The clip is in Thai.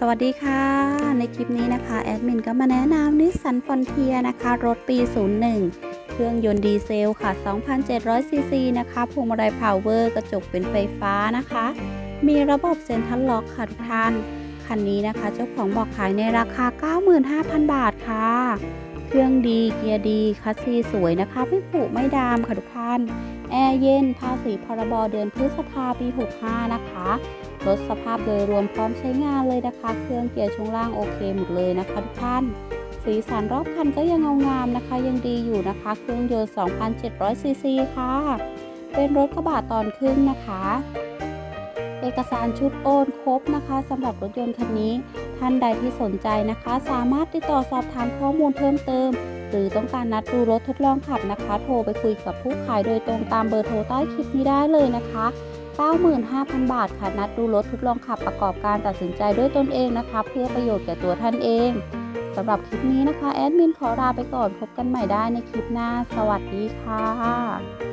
สวัสดีค่ะ ในคลิปนี้นะคะ แอดมินก็มาแนะนำนิสสันฟอนเทียนะคะ รถปี 01 เครื่องยนต์ดีเซลค่ะ 2,700 ซีซีนะคะพวงมาลัยพาวเวอร์กระจกเป็นไฟฟ้านะคะ มีระบบเซ็นทรัลล็อกค่ะทุกท่าน คันนี้นะคะ เจ้าของบอกขายในราคา 95,000 บาทค่ะ เครื่องดีเกียร์ดีคัสซีสวยนะคะ ไม่ผุไม่ดามค่ะทุกท่าน แอร์เย็นภาษีพรบเดือนพฤษภาปี 65 นะคะ รถสภาพโดยรวมพร้อมใช้งานเลยนะคะ เครื่องเกียร์ช่วงล่างโอเคหมดเลยนะคะทุกท่าน สีสันรอบคันก็ยังเงางามนะคะ ยังดีอยู่นะคะ เครื่องยนต์ 2,700 ซีซีค่ะ เป็นรถกระบะตอนครึ่งนะคะเอกสารชุดโอนครบนะคะสำหรับรถยนต์คันนี้ ท่านใดที่สนใจนะคะ สามารถติดต่อสอบถามข้อมูลเพิ่มเติม หรือต้องการนัดดูรถทดลองขับนะคะ โทรไปคุยกับผู้ขายโดยตรงตามเบอร์โทรใต้คลิปนี้ได้เลยนะคะ 95,000 บาทค่ะ นัดดูรถทดลองขับประกอบการตัดสินใจด้วยตนเองนะคะ เพื่อประโยชน์แก่ตัวท่านเองสำหรับคลิปนี้นะคะ แอดมินขอลาไปก่อนพบกันใหม่ได้ในคลิปหน้า สวัสดีค่ะ